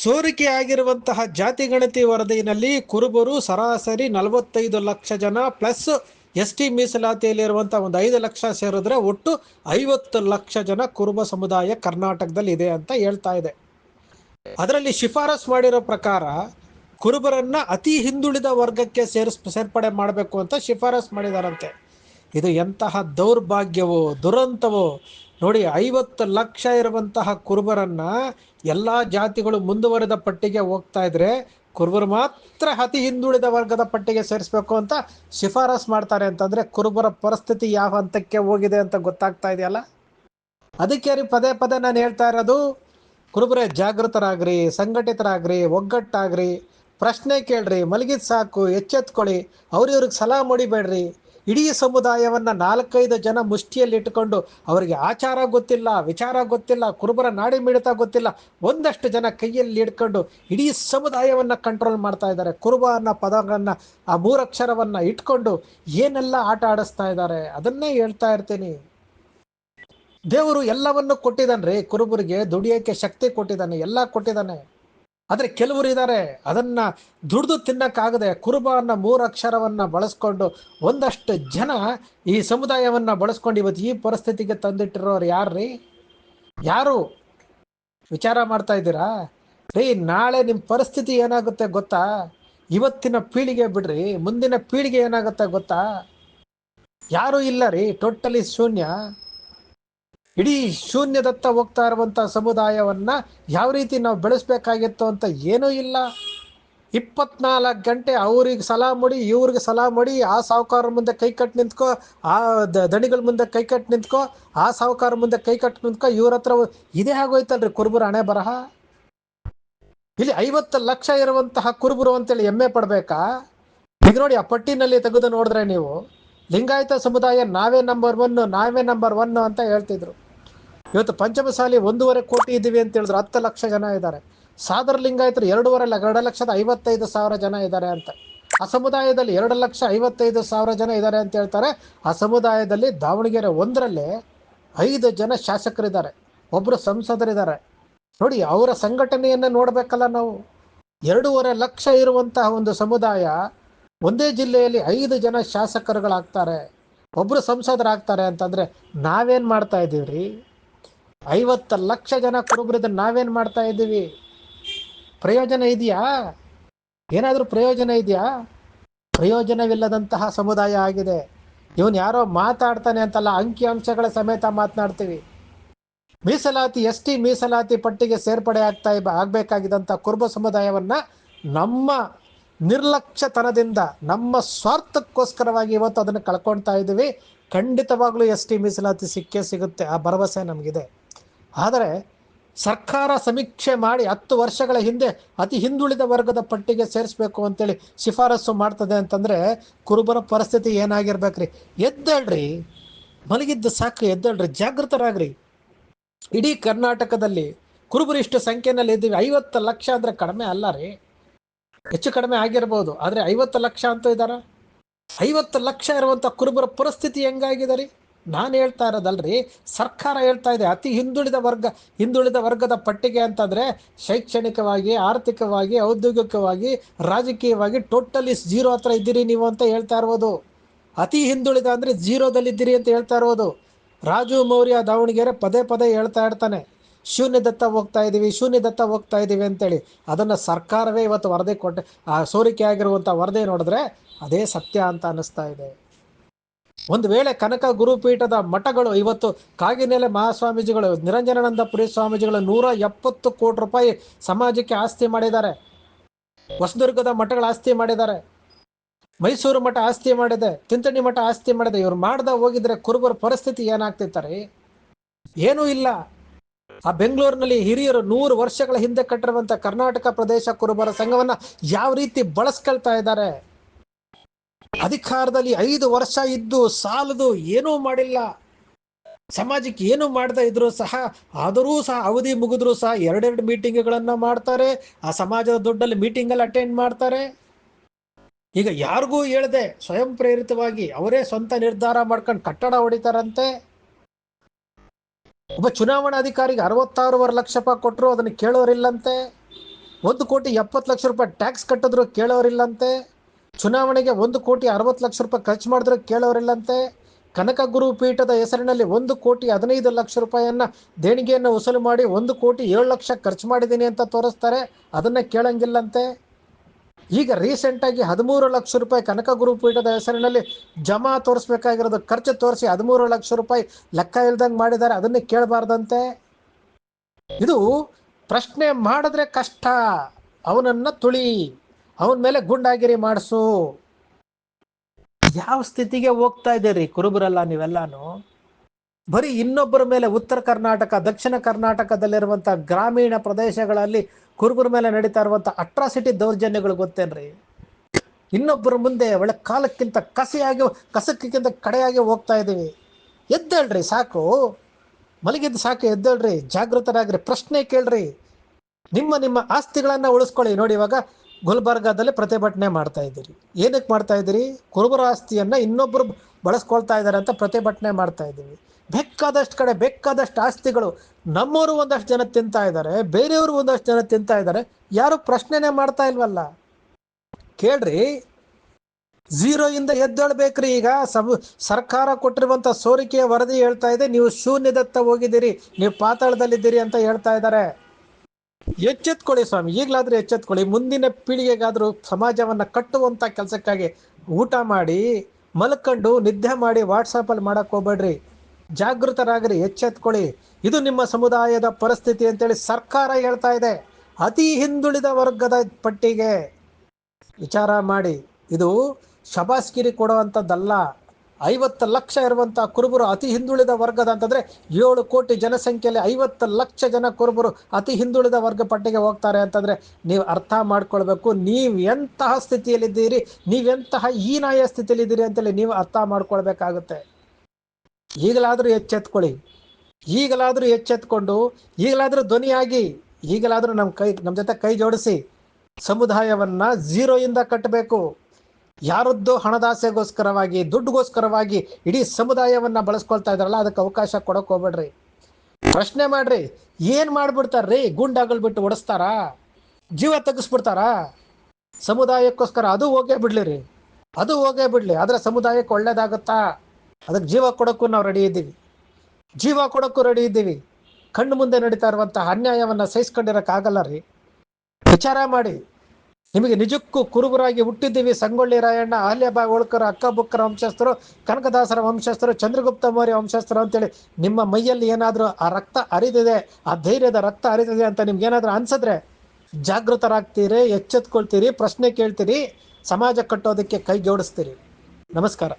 ಸೋರಿಕೆ ಆಗಿರುವಂತಹ ಜಾತಿ ಗಣತಿ ವರದಿಯಲ್ಲಿ ಕುರುಬರು ಸರಾಸರಿ ನಲವತ್ತೈದು ಲಕ್ಷ ಜನ ಪ್ಲಸ್ ಎಸ್ ಟಿ ಮೀಸಲಾತಿಯಲ್ಲಿರುವಂಥ ಒಂದು ಐದು ಲಕ್ಷ ಸೇರಿದ್ರೆ ಒಟ್ಟು ಐವತ್ತು ಲಕ್ಷ ಜನ ಕುರುಬ ಸಮುದಾಯ ಕರ್ನಾಟಕದಲ್ಲಿ ಇದೆ ಅಂತ ಹೇಳ್ತಾ ಇದೆ. ಅದರಲ್ಲಿ ಶಿಫಾರಸ್ ಮಾಡಿರೋ ಪ್ರಕಾರ ಕುರುಬರನ್ನ ಅತಿ ಹಿಂದುಳಿದ ವರ್ಗಕ್ಕೆ ಸೇರಿಸ್, ಸೇರ್ಪಡೆ ಮಾಡಬೇಕು ಅಂತ ಶಿಫಾರಸ್ ಮಾಡಿದಾರಂತೆ. ಇದು ಎಂತಹ ದೌರ್ಭಾಗ್ಯವೋ, ದುರಂತವೋ, ನೋಡಿ ಐವತ್ತು ಲಕ್ಷ ಇರುವಂತಹ ಕುರುಬರನ್ನ ಎಲ್ಲ ಜಾತಿಗಳು ಮುಂದುವರೆದ ಪಟ್ಟಿಗೆ ಹೋಗ್ತಾ ಇದ್ರೆ ಕುರುಬರು ಮಾತ್ರ ಅತಿ ಹಿಂದುಳಿದ ವರ್ಗದ ಪಟ್ಟಿಗೆ ಸೇರಿಸ್ಬೇಕು ಅಂತ ಶಿಫಾರಸ್ ಮಾಡ್ತಾರೆ ಅಂತಂದ್ರೆ ಕುರುಬರ ಪರಿಸ್ಥಿತಿ ಯಾವ ಹಂತಕ್ಕೆ ಹೋಗಿದೆ ಅಂತ ಗೊತ್ತಾಗ್ತಾ ಇದೆಯಲ್ಲ? ಅದಕ್ಕೆ ರೀ ಪದೇ ಪದೇ ನಾನು ಹೇಳ್ತಾ ಇರೋದು, ಕುರುಬರೇ ಜಾಗೃತರಾಗ್ರಿ, ಸಂಘಟಿತರಾಗ್ರಿ, ಒಗ್ಗಟ್ಟಾಗ್ರಿ, ಪ್ರಶ್ನೆ ಕೇಳ್ರಿ, ಮಲಗಿದ್ ಸಾಕು, ಎಚ್ಚೆತ್ಕೊಳ್ಳಿ ಅವ್ರಿವ್ರಿಗೆ ಸಲಹಾ ಮಾಡಿಬೇಡ್ರಿ ಇಡೀ ಸಮುದಾಯವನ್ನು ನಾಲ್ಕೈದು ಜನ ಮುಷ್ಟಿಯಲ್ಲಿ ಇಟ್ಕೊಂಡು ಅವರಿಗೆ ಆಚಾರ ಗೊತ್ತಿಲ್ಲ, ವಿಚಾರ ಗೊತ್ತಿಲ್ಲ, ಕುರುಬರ ನಾಡಿ ಮಿಡಿತ ಗೊತ್ತಿಲ್ಲ, ಒಂದಷ್ಟು ಜನ ಕೈಯಲ್ಲಿ ಇಟ್ಕೊಂಡು ಇಡೀ ಸಮುದಾಯವನ್ನು ಕಂಟ್ರೋಲ್ ಮಾಡ್ತಾ ಇದ್ದಾರೆ. ಕುರುಬ ಅನ್ನೋ ಪದಗಳನ್ನು, ಆ ಮೂರಕ್ಷರವನ್ನು ಇಟ್ಕೊಂಡು ಏನೆಲ್ಲ ಆಟ ಆಡಿಸ್ತಾ ಇದ್ದಾರೆ ಅದನ್ನೇ ಹೇಳ್ತಾ ಇರ್ತೀನಿ. ದೇವರು ಎಲ್ಲವನ್ನು ಕೊಟ್ಟಿದ್ದಾನೆ ರೀ ಕುರುಬರಿಗೆ ದುಡಿಯೋಕ್ಕೆ ಶಕ್ತಿ ಕೊಟ್ಟಿದ್ದಾನೆ, ಎಲ್ಲ ಕೊಟ್ಟಿದ್ದಾನೆ. ಆದ್ರೆ ಕೆಲವರು ಇದ್ದಾರೆ, ಅದನ್ನ ದುಡಿದು ತಿನ್ನಕ್ಕಾಗದೆ ಕುರುಬ ಅನ್ನೋ ಮೂರು ಅಕ್ಷರವನ್ನ ಬಳಸ್ಕೊಂಡು ಒಂದಷ್ಟು ಜನ ಈ ಸಮುದಾಯವನ್ನ ಬಳಸ್ಕೊಂಡು ಇವತ್ತು ಈ ಪರಿಸ್ಥಿತಿಗೆ ತಂದಿಟ್ಟಿರೋರು ಯಾರ್ರೀ? ಯಾರು? ವಿಚಾರ ಮಾಡ್ತಾ ಇದ್ದೀರಾ? ರೀ, ನಾಳೆ ನಿಮ್ಮ ಪರಿಸ್ಥಿತಿ ಏನಾಗುತ್ತೆ ಗೊತ್ತಾ? ಇವತ್ತಿನ ಪೀಳಿಗೆ ಬಿಡ್ರಿ, ಮುಂದಿನ ಪೀಳಿಗೆ ಏನಾಗುತ್ತೆ ಗೊತ್ತಾ? ಯಾರು ಇಲ್ಲ ರೀ, ಟೋಟಲಿ ಶೂನ್ಯ. ಇಡೀ ಶೂನ್ಯದತ್ತ ಹೋಗ್ತಾ ಇರುವಂಥ ಸಮುದಾಯವನ್ನ ಯಾವ ರೀತಿ ನಾವು ಬೆಳೆಸ್ಬೇಕಾಗಿತ್ತು ಅಂತ ಏನೂ ಇಲ್ಲ. ಇಪ್ಪತ್ನಾಲ್ಕು ಗಂಟೆ ಅವ್ರಿಗೆ ಸಲಾ ಮಾಡಿ, ಇವ್ರಿಗೆ ಸಲಾ ಮಾಡಿ, ಆ ಸಾಹುಕಾರ ಮುಂದೆ ಕೈ ಕಟ್ಟು ನಿಂತ್ಕೋ, ಆ ದಣಿಗಳ ಮುಂದೆ ಕೈ ಕಟ್ಟು ನಿಂತ್ಕೋ, ಆ ಸಾಹುಕಾರ ಮುಂದೆ ಕೈ ಕಟ್ಟು ನಿಂತ್ಕೋ, ಇವ್ರ ಹತ್ರ ಇದೇ ಆಗೋಯ್ತಲ್ರಿ ಕುರುಬರ ಹಣೆ ಬರಹ? ಇಲ್ಲಿ ಐವತ್ತು ಲಕ್ಷ ಇರುವಂತಹ ಕುರುಬರು ಅಂತೇಳಿ ಹೆಮ್ಮೆ ಪಡ್ಬೇಕಾ? ಈಗ ನೋಡಿ, ಆ ಪಟ್ಟಿನಲ್ಲಿ ತೆಗೆದು ನೋಡಿದ್ರೆ ನೀವು, ಲಿಂಗಾಯತ ಸಮುದಾಯ ನಾವೇ ನಂಬರ್ ಒನ್ ನಾವೇ ನಂಬರ್ ಒನ್ ಅಂತ ಹೇಳ್ತಿದ್ರು. ಇವತ್ತು ಪಂಚಮಸಾಲಿ ಒಂದೂವರೆ ಕೋಟಿ ಇದ್ದೀವಿ ಅಂತ ಹೇಳಿದ್ರು ಹತ್ತು ಲಕ್ಷ ಜನ ಇದ್ದಾರೆ. ಸಾದರ ಲಿಂಗಾಯತರು ಎರಡೂವರೆ ಎರಡು ಲಕ್ಷದ ಐವತ್ತೈದು ಸಾವಿರ ಜನ ಇದ್ದಾರೆ ಅಂತ. ಆ ಸಮುದಾಯದಲ್ಲಿ ಎರಡು ಲಕ್ಷ ಐವತ್ತೈದು ಸಾವಿರ ಜನ ಇದ್ದಾರೆ ಅಂತ ಹೇಳ್ತಾರೆ. ಆ ಸಮುದಾಯದಲ್ಲಿ ದಾವಣಗೆರೆ ಒಂದರಲ್ಲಿ ಐದು ಜನ ಶಾಸಕರಿದ್ದಾರೆ. ಒಬ್ಬರು ಸಂಸದರಿದ್ದಾರೆ. ನೋಡಿ, ಅವರ ಸಂಘಟನೆಯನ್ನು ನೋಡಬೇಕಲ್ಲ ನಾವು. ಎರಡೂವರೆ ಲಕ್ಷ ಇರುವಂತಹ ಒಂದು ಸಮುದಾಯ ಒಂದೇ ಜಿಲ್ಲೆಯಲ್ಲಿ ಐದು ಜನ ಶಾಸಕರುಗಳಾಗ್ತಾರೆ ಒಬ್ಬರು ಸಂಸದರಾಗ್ತಾರೆ ಅಂತಂದರೆ ನಾವೇನು ಮಾಡ್ತಾ ಇದ್ದೀವ್ರಿ? ಐವತ್ತು ಲಕ್ಷ ಜನ ಕುರುಬರಿದ್ರೆ ನಾವೇನ್ ಮಾಡ್ತಾ ಇದ್ದೀವಿ? ಪ್ರಯೋಜನ ಇದೆಯಾ? ಏನಾದರೂ ಪ್ರಯೋಜನ ಇದೆಯಾ? ಪ್ರಯೋಜನವಿಲ್ಲದಂತಹ ಸಮುದಾಯ ಆಗಿದೆ. ಇವನ್ ಯಾರೋ ಮಾತಾಡ್ತಾನೆ ಅಂತಲ್ಲ ಅಂಕಿ ಅಂಶಗಳ ಸಮೇತ ಮಾತನಾಡ್ತೀವಿ. ಮೀಸಲಾತಿ ಎಸ್ ಟಿ ಮೀಸಲಾತಿ ಪಟ್ಟಿಗೆ ಸೇರ್ಪಡೆ ಆಗ್ತಾ ಆಗಬೇಕಾಗಿದ್ದಂಥ ಕುರುಬ ಸಮುದಾಯವನ್ನ ನಮ್ಮ ನಿರ್ಲಕ್ಷ್ಯತನದಿಂದ, ನಮ್ಮ ಸ್ವಾರ್ಥಕ್ಕೋಸ್ಕರವಾಗಿ ಇವತ್ತು ಅದನ್ನು ಕಳ್ಕೊಳ್ತಾ ಇದ್ದೀವಿ. ಖಂಡಿತವಾಗ್ಲೂ ಎಸ್ ಟಿ ಮೀಸಲಾತಿ ಸಿಕ್ಕೇ ಸಿಗುತ್ತೆ. ಆ ಭರವಸೆ ನಮಗಿದೆ. ಆದರೆ ಸರ್ಕಾರ ಸಮೀಕ್ಷೆ ಮಾಡಿ ಹತ್ತು ವರ್ಷಗಳ ಹಿಂದೆ ಅತಿ ಹಿಂದುಳಿದ ವರ್ಗದ ಪಟ್ಟಿಗೆ ಸೇರಿಸ್ಬೇಕು ಅಂತೇಳಿ ಶಿಫಾರಸು ಮಾಡ್ತದೆ ಅಂತಂದರೆ ಕುರುಬರ ಪರಿಸ್ಥಿತಿ ಏನಾಗಿರ್ಬೇಕ್ರಿ? ಎದ್ದೇಳ್ರಿ. ಮಲಗಿದ್ದು ಸಾಕು ಎದ್ದೇಳ್ರಿ. ಜಾಗೃತರಾಗ್ರಿ. ಇಡೀ ಕರ್ನಾಟಕದಲ್ಲಿ ಕುರುಬರು ಇಷ್ಟು ಸಂಖ್ಯೆನಲ್ಲಿ ಇದ್ದೀವಿ. ಐವತ್ತು ಲಕ್ಷ ಅಂದರೆ ಕಡಿಮೆ ಅಲ್ಲ ರೀ. ಹೆಚ್ಚು ಕಡಿಮೆ ಆಗಿರ್ಬೋದು. ಆದರೆ ಐವತ್ತು ಲಕ್ಷ ಅಂತೂ ಇದ್ದಾರ? ಐವತ್ತು ಲಕ್ಷ ಇರುವಂಥ ಕುರುಬರ ಪರಿಸ್ಥಿತಿ ಹೆಂಗಾಗಿದೆ ರೀ? ನಾನು ಹೇಳ್ತಾ ಇರೋದಲ್ರಿ, ಸರ್ಕಾರ ಹೇಳ್ತಾ ಇದೆ, ಅತಿ ಹಿಂದುಳಿದ ವರ್ಗ, ಹಿಂದುಳಿದ ವರ್ಗದ ಪಟ್ಟಿಗೆ ಅಂತಂದರೆ ಶೈಕ್ಷಣಿಕವಾಗಿ, ಆರ್ಥಿಕವಾಗಿ, ಔದ್ಯೋಗಿಕವಾಗಿ, ರಾಜಕೀಯವಾಗಿ ಟೋಟಲಿ ಜೀರೋ ಹತ್ರ ಇದ್ದೀರಿ ನೀವು ಅಂತ ಹೇಳ್ತಾ ಇರ್ಬೋದು. ಅತಿ ಹಿಂದುಳಿದ ಅಂದರೆ ಜೀರೋದಲ್ಲಿದ್ದೀರಿ ಅಂತ ಹೇಳ್ತಾ ಇರ್ಬೋದು. ರಾಜು ಮೌರ್ಯ ದಾವಣಗೆರೆ ಪದೇ ಪದೇ ಹೇಳ್ತಾ ಇರ್ತಾನೆ, ಶೂನ್ಯದತ್ತ ಹೋಗ್ತಾ ಇದ್ದೀವಿ ಶೂನ್ಯದತ್ತ ಹೋಗ್ತಾ ಇದ್ದೀವಿ ಅಂತೇಳಿ. ಅದನ್ನು ಸರ್ಕಾರವೇ ಇವತ್ತು ವರದಿ ಕೊಟ್ಟೆ, ಆ ಸೋರಿಕೆ ಆಗಿರುವಂಥ ವರದಿ ನೋಡಿದ್ರೆ ಅದೇ ಸತ್ಯ ಅಂತ ಅನ್ನಿಸ್ತಾ ಇದೆ. ಒಂದು ವೇಳೆ ಕನಕ ಗುರುಪೀಠದ ಮಠಗಳು, ಇವತ್ತು ಕಾಗಿನೆಲೆ ಮಹಾಸ್ವಾಮೀಜಿಗಳು, ನಿರಂಜನಾನಂದ ಪುರಿ ಸ್ವಾಮೀಜಿಗಳು ನೂರ ಎಪ್ಪತ್ತು ಕೋಟಿ ರೂಪಾಯಿ ಸಮಾಜಕ್ಕೆ ಆಸ್ತಿ ಮಾಡಿದ್ದಾರೆ. ಹೊಸದುರ್ಗದ ಮಠಗಳ ಆಸ್ತಿ ಮಾಡಿದ್ದಾರೆ. ಮೈಸೂರು ಮಠ ಆಸ್ತಿ ಮಾಡಿದೆ, ತಿಂತಣಿ ಮಠ ಆಸ್ತಿ ಮಾಡಿದೆ. ಇವ್ರು ಮಾಡ್ದ ಹೋಗಿದ್ರೆ ಕುರುಬರ ಪರಿಸ್ಥಿತಿ ಏನಾಗ್ತಿರ್ತಾರೆ ಏನೂ ಇಲ್ಲ. ಆ ಬೆಂಗಳೂರಿನಲ್ಲಿ ಹಿರಿಯರು ನೂರು ವರ್ಷಗಳ ಹಿಂದೆ ಕಟ್ಟಿರುವಂತ ಕರ್ನಾಟಕ ಪ್ರದೇಶ ಕುರುಬರ ಸಂಘವನ್ನ ಯಾವ ರೀತಿ ಬಳಸ್ಕೊಳ್ತಾ ಇದ್ದಾರೆ? ಅಧಿಕಾರದಲ್ಲಿ ಐದು ವರ್ಷ ಇದ್ದು ಸಾಲದು ಏನೂ ಮಾಡಿಲ್ಲ. ಸಮಾಜಕ್ಕೆ ಏನು ಮಾಡ್ತಾ ಇದ್ರು ಸಹ, ಆದರೂ ಸಹ ಅವಧಿ ಮುಗಿದ್ರು ಸಹ ಎರಡೆರಡು ಮೀಟಿಂಗ್ಗಳನ್ನು ಮಾಡ್ತಾರೆ. ಆ ಸಮಾಜದ ದೊಡ್ಡಲ್ಲಿ ಮೀಟಿಂಗ್ ಅಲ್ಲಿ ಅಟೆಂಡ್ ಮಾಡ್ತಾರೆ. ಈಗ ಯಾರಿಗೂ ಹೇಳದೆ, ಸ್ವಯಂ ಪ್ರೇರಿತವಾಗಿ ಅವರೇ ಸ್ವಂತ ನಿರ್ಧಾರ ಮಾಡ್ಕೊಂಡು ಕಟ್ಟಡ ಹೊಡಿತಾರಂತೆ. ಒಬ್ಬ ಚುನಾವಣಾ ಅಧಿಕಾರಿಗೆ ಅರವತ್ತಾರೂವರೆ ಲಕ್ಷ ರೂಪಾಯಿ ಕೊಟ್ಟರು ಅದನ್ನು ಕೇಳೋರಿಲ್ಲಂತೆ. ಒಂದು ಕೋಟಿ ಎಪ್ಪತ್ತು ಲಕ್ಷ ರೂಪಾಯಿ ಟ್ಯಾಕ್ಸ್ ಕಟ್ಟಿದ್ರು ಕೇಳೋರಿಲ್ಲಂತೆ. ಚುನಾವಣೆಗೆ ಒಂದು ಕೋಟಿ ಅರವತ್ತು ಲಕ್ಷ ರೂಪಾಯಿ ಖರ್ಚು ಮಾಡಿದ್ರೆ ಕೇಳೋರಿಲ್ಲಂತೆ. ಕನಕ ಗುರು ಪೀಠದ ಹೆಸರಿನಲ್ಲಿ ಒಂದು ಕೋಟಿ ಹದಿನೈದು ಲಕ್ಷ ರೂಪಾಯಿಯನ್ನ ದೇಣಿಗೆಯನ್ನು ವಸೂಲು ಮಾಡಿ ಒಂದು ಕೋಟಿ ಏಳು ಲಕ್ಷ ಖರ್ಚು ಮಾಡಿದ್ದೀನಿ ಅಂತ ತೋರಿಸ್ತಾರೆ. ಅದನ್ನ ಕೇಳಂಗಿಲ್ಲಂತೆ. ಈಗ ರೀಸೆಂಟಾಗಿ ಹದಿಮೂರು ಲಕ್ಷ ರೂಪಾಯಿ ಕನಕ ಗುರು ಪೀಠದ ಹೆಸರಿನಲ್ಲಿ ಜಮಾ ತೋರಿಸ್ಬೇಕಾಗಿರೋದು ಖರ್ಚು ತೋರಿಸಿ ಹದಿಮೂರು ಲಕ್ಷ ರೂಪಾಯಿ ಲೆಕ್ಕ ಇಲ್ದಂಗೆ ಮಾಡಿದ್ದಾರೆ. ಅದನ್ನೇ ಕೇಳಬಾರ್ದಂತೆ. ಇದು ಪ್ರಶ್ನೆ ಮಾಡಿದ್ರೆ ಕಷ್ಟ. ಅವನನ್ನ ತುಳಿ. ಅವನ ಮೇಲೆ ಗುಂಡಾಗಿರಿ ಮಾಡಿಸು. ಯಾವ ಸ್ಥಿತಿಗೆ ಹೋಗ್ತಾ ಇದ್ದೀರಿ ಕುರುಬರಲ್ಲ ನೀವೆಲ್ಲಾನು? ಬರೀ ಇನ್ನೊಬ್ಬರ ಮೇಲೆ ಉತ್ತರ ಕರ್ನಾಟಕ, ದಕ್ಷಿಣ ಕರ್ನಾಟಕದಲ್ಲಿರುವಂಥ ಗ್ರಾಮೀಣ ಪ್ರದೇಶಗಳಲ್ಲಿ ಕುರುಬರ ಮೇಲೆ ನಡೀತಾ ಇರುವಂಥ ಅಟ್ರಾಸಿಟಿ ದೌರ್ಜನ್ಯಗಳು ಗೊತ್ತೇನ್ರಿ? ಇನ್ನೊಬ್ಬರ ಮುಂದೆ ಒಳ್ಳೆ ಕಾಲಕ್ಕಿಂತ ಕಸಿಯಾಗಿ, ಕಸಕ್ಕಿಂತ ಕಡೆಯಾಗಿ ಹೋಗ್ತಾ ಇದ್ದೀವಿ. ಎದ್ದೇಳ್ರಿ ಸಾಕು. ಮಲಗಿದ್ದು ಸಾಕು, ಎದ್ದೇಳ್ರಿ. ಜಾಗೃತರಾಗ್ರಿ. ಪ್ರಶ್ನೆ ಕೇಳ್ರಿ. ನಿಮ್ಮ ನಿಮ್ಮ ಆಸ್ತಿಗಳನ್ನು ಉಳಿಸ್ಕೊಳ್ಳಿ. ನೋಡಿ ಇವಾಗ ಗುಲ್ಬರ್ಗಾದಲ್ಲಿ ಪ್ರತಿಭಟನೆ ಮಾಡ್ತಾ ಇದ್ದೀರಿ. ಏನಕ್ಕೆ ಮಾಡ್ತಾ ಇದ್ದೀರಿ? ಕುರುಬರ ಆಸ್ತಿಯನ್ನು ಇನ್ನೊಬ್ಬರು ಬಳಸ್ಕೊಳ್ತಾ ಇದ್ದಾರೆ ಅಂತ ಪ್ರತಿಭಟನೆ ಮಾಡ್ತಾ ಇದ್ದೀವಿ. ಬೇಕಾದಷ್ಟು ಕಡೆ, ಬೇಕಾದಷ್ಟು ಆಸ್ತಿಗಳು ನಮ್ಮವರು ಒಂದಷ್ಟು ಜನ ತಿಂತಾ ಇದ್ದಾರೆ, ಬೇರೆಯವರು ಒಂದಷ್ಟು ಜನ ತಿಂತಾ ಇದ್ದಾರೆ, ಯಾರು ಪ್ರಶ್ನೆನೇ ಮಾಡ್ತಾ ಇಲ್ವಲ್ಲ? ಕೇಳ್ರಿ. ಝೀರೋ ಇಂದ ಎದ್ದೇಳ್ಬೇಕ್ರಿ ಈಗ. ಸಬ್, ಸರ್ಕಾರ ಕೊಟ್ಟಿರುವಂತ ಸೋರಿಕೆಯ ವರದಿ ಹೇಳ್ತಾ ಇದೆ. ನೀವು ಶೂನ್ಯದತ್ತ ಹೋಗಿದ್ದೀರಿ. ನೀವು ಪಾತಾಳದಲ್ಲಿದ್ದೀರಿ ಅಂತ ಹೇಳ್ತಾ ಇದ್ದಾರೆ. ಎಚ್ಚೆತ್ಕೊಳ್ಳಿ ಸ್ವಾಮಿ, ಈಗಲಾದ್ರೂ ಎಚ್ಚೆತ್ಕೊಳ್ಳಿ. ಮುಂದಿನ ಪೀಳಿಗೆಗಾದ್ರೂ ಸಮಾಜವನ್ನ ಕಟ್ಟುವಂತ ಕೆಲಸಕ್ಕಾಗಿ ಊಟ ಮಾಡಿ, ಮಲ್ಕೊಂಡು ನಿದ್ದೆ ಮಾಡಿ ವಾಟ್ಸಪ್ಪಲ್ಲಿ ಮಾಡಕ್ ಹೋಗ್ಬೇಡ್ರಿ. ಜಾಗೃತರಾಗ್ರಿ, ಎಚ್ಚೆತ್ಕೊಳ್ಳಿ. ಇದು ನಿಮ್ಮ ಸಮುದಾಯದ ಪರಿಸ್ಥಿತಿ ಅಂತೇಳಿ ಸರ್ಕಾರ ಹೇಳ್ತಾ ಇದೆ. ಅತಿ ಹಿಂದುಳಿದ ವರ್ಗದ ಪಟ್ಟಿಗೆ ವಿಚಾರ ಮಾಡಿ. ಇದು ಶಬಾಸ್ಗಿರಿ ಕೊಡುವಂಥದ್ದಲ್ಲ. ಐವತ್ತು ಲಕ್ಷ ಇರುವಂಥ ಕುರುಬರು ಅತಿ ಹಿಂದುಳಿದ ವರ್ಗದ ಅಂತಂದರೆ ಏಳು ಕೋಟಿ ಜನಸಂಖ್ಯೆಯಲ್ಲಿ ಐವತ್ತು ಲಕ್ಷ ಜನ ಕುರುಬರು ಅತಿ ಹಿಂದುಳಿದ ವರ್ಗ ಪಟ್ಟಿಗೆ ಹೋಗ್ತಾರೆ ಅಂತಂದರೆ ನೀವು ಅರ್ಥ ಮಾಡ್ಕೊಳ್ಬೇಕು. ನೀವು ಎಂತಹ ಸ್ಥಿತಿಯಲ್ಲಿದ್ದೀರಿ ನೀವೆಂತಹ ಹೀನಾಯ ಸ್ಥಿತಿಯಲ್ಲಿದ್ದೀರಿ ಅಂತೇಳಿ ನೀವು ಅರ್ಥ ಮಾಡ್ಕೊಳ್ಬೇಕಾಗುತ್ತೆ. ಈಗಲಾದರೂ ಎಚ್ಚೆತ್ಕೊಳ್ಳಿ. ಈಗಲಾದರೂ ಎಚ್ಚೆತ್ಕೊಂಡು, ಈಗಲಾದರೂ ಧ್ವನಿಯಾಗಿ, ಈಗಲಾದರೂ ನಮ್ಮ ಕೈ, ನಮ್ಮ ಜೊತೆ ಕೈ ಜೋಡಿಸಿ. ಸಮುದಾಯವನ್ನ ಝೀರೋಯಿಂದ ಕಟ್ಟಬೇಕು. ಯಾರದ್ದು ಹಣದಾಸೆಗೋಸ್ಕರವಾಗಿ, ದುಡ್ಡುಗೋಸ್ಕರವಾಗಿ ಇಡೀ ಸಮುದಾಯವನ್ನ ಬಳಸ್ಕೊಳ್ತಾ ಇದಾರಲ್ಲ ಅದಕ್ಕೆ ಅವಕಾಶ ಕೊಡೋಕೆ ಹೋಗ್ಬೇಡ್ರಿ. ಪ್ರಶ್ನೆ ಮಾಡ್ರಿ, ಏನ್ ಮಾಡ್ಬಿಡ್ತಾರ್ರಿ ಗುಂಡಾಗಲ್ ಬಿಟ್ಟು ಓಡಿಸ್ತಾರಾ? ಜೀವ ತೆಗಿಸ್ಬಿಡ್ತಾರಾ? ಸಮುದಾಯಕ್ಕೋಸ್ಕರ ಅದು ಹೋಗೇ ಬಿಡ್ಲಿ ಅದು ಹೋಗೇ ಬಿಡ್ಲಿ. ಆದ್ರೆ ಸಮುದಾಯಕ್ಕೆ ಒಳ್ಳೇದಾಗುತ್ತಾ? ಅದಕ್ಕೆ ಜೀವ ಕೊಡೋಕ್ಕೂ ನಾವು ರೆಡಿ ಇದ್ದೀವಿ. ಜೀವ ಕೊಡೋಕ್ಕೂ ರೆಡಿ ಇದ್ದೀವಿ. ಕಣ್ಣು ಮುಂದೆ ನಡೀತಾ ಇರುವಂತಹ ಅನ್ಯಾಯವನ್ನ ಸಹಿಸ್ಕೊಂಡಿರೋಕ್ಕಾಗಲ್ಲ ರೀ. ವಿಚಾರ ಮಾಡಿ. ನಿಮಗೆ ನಿಜಕ್ಕೂ ಕುರುಬರಾಗಿ ಹುಟ್ಟಿದ್ದೀವಿ, ಸಂಗೊಳ್ಳಿ ರಾಯಣ್ಣ ಅಹಲ್ಯಬಾಯ್ ಹೋಳ್ಕರ್ ಅಕ್ಕ ಬುಕ್ಕರ ವಂಶಸ್ಥರು, ಕನಕದಾಸರ ವಂಶಸ್ಥರು, ಚಂದ್ರಗುಪ್ತ ಮೌರ್ಯ ವಂಶಸ್ಥರು ಅಂತೇಳಿ ನಿಮ್ಮ ಮೈಯಲ್ಲಿ ಏನಾದರೂ ಆ ರಕ್ತ ಅರಿದಿದೆ ಆ ಧೈರ್ಯದ ರಕ್ತ ಅರಿದಿದೆ ಅಂತ ನಿಮ್ಗೆ ಏನಾದರೂ ಅನ್ಸಿದ್ರೆ ಜಾಗೃತರಾಗ್ತೀರಿ, ಎಚ್ಚೆತ್ಕೊಳ್ತೀರಿ, ಪ್ರಶ್ನೆ ಕೇಳ್ತೀರಿ, ಸಮಾಜ ಕಟ್ಟೋದಕ್ಕೆ ಕೈ ಜೋಡಿಸ್ತೀರಿ. ನಮಸ್ಕಾರ.